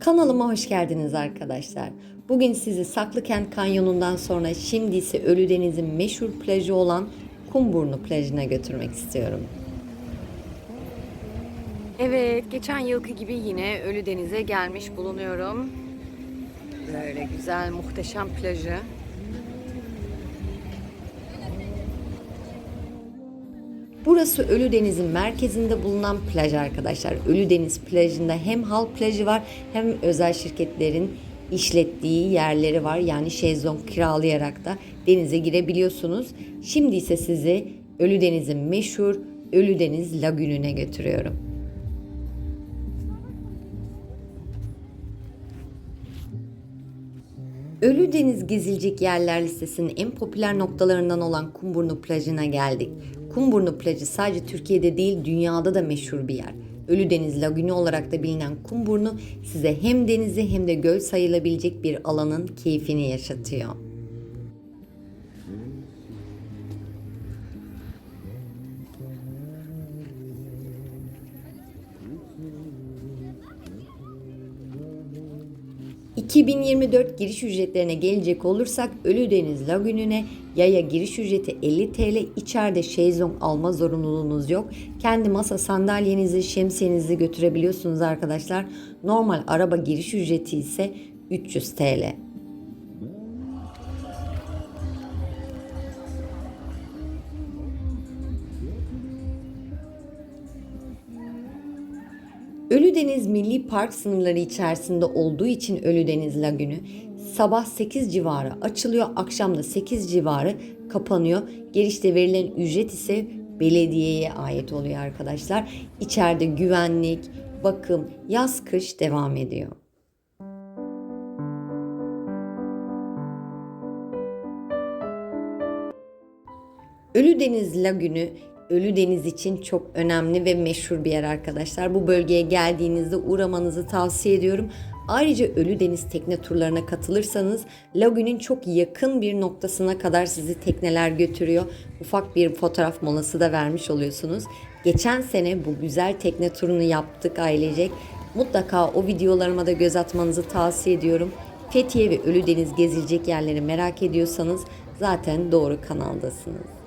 Kanalıma hoş geldiniz arkadaşlar. Bugün sizi Saklıkent Kanyonu'ndan sonra şimdi ise Ölüdeniz'in meşhur plajı olan Kumburnu plajına götürmek istiyorum. Evet, geçen yılki gibi yine Ölüdeniz'e gelmiş bulunuyorum. Böyle güzel, muhteşem plajı. Burası Ölüdeniz'in merkezinde bulunan plaj arkadaşlar. Ölüdeniz plajında hem halk plajı var hem özel şirketlerin işlettiği yerleri var. Yani şezlong kiralayarak da denize girebiliyorsunuz. Şimdi ise sizi Ölüdeniz'in meşhur Ölüdeniz Lagünü'ne götürüyorum. Ölüdeniz gezilecek yerler listesinin en popüler noktalarından olan Kumburnu plajına geldik. Kumburnu plajı sadece Türkiye'de değil dünyada da meşhur bir yer. Ölüdeniz Lagünü olarak da bilinen Kumburnu size hem denizi hem de göl sayılabilecek bir alanın keyfini yaşatıyor. ...2024 giriş ücretlerine gelecek olursak Ölüdeniz Lagünü'ne yaya giriş ücreti 50 TL, içeride şezlong alma zorunluluğunuz yok. Kendi masa sandalyenizi, şemsiyenizi götürebiliyorsunuz arkadaşlar. Normal araba giriş ücreti ise 300 TL. Ölüdeniz Milli Park sınırları içerisinde olduğu için Ölüdeniz Lagünü sabah 8 civarı açılıyor, akşam da 8 civarı kapanıyor. Girişte verilen ücret ise belediyeye ait oluyor arkadaşlar. İçeride güvenlik, bakım, yaz kış devam ediyor. Ölüdeniz Lagünü Ölüdeniz için çok önemli ve meşhur bir yer arkadaşlar. Bu bölgeye geldiğinizde uğramanızı tavsiye ediyorum. Ayrıca Ölüdeniz tekne turlarına katılırsanız lagünün çok yakın bir noktasına kadar sizi tekneler götürüyor. Ufak bir fotoğraf molası da vermiş oluyorsunuz. Geçen sene bu güzel tekne turunu yaptık ailecek. Mutlaka o videolarıma da göz atmanızı tavsiye ediyorum. Fethiye ve Ölüdeniz gezilecek yerleri merak ediyorsanız zaten doğru kanaldasınız.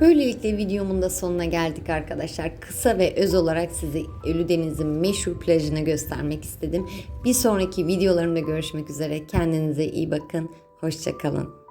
Böylelikle videomun da sonuna geldik arkadaşlar. Kısa ve öz olarak size Ölüdeniz'in meşhur plajını göstermek istedim. Bir sonraki videolarımda görüşmek üzere. Kendinize iyi bakın. Hoşçakalın.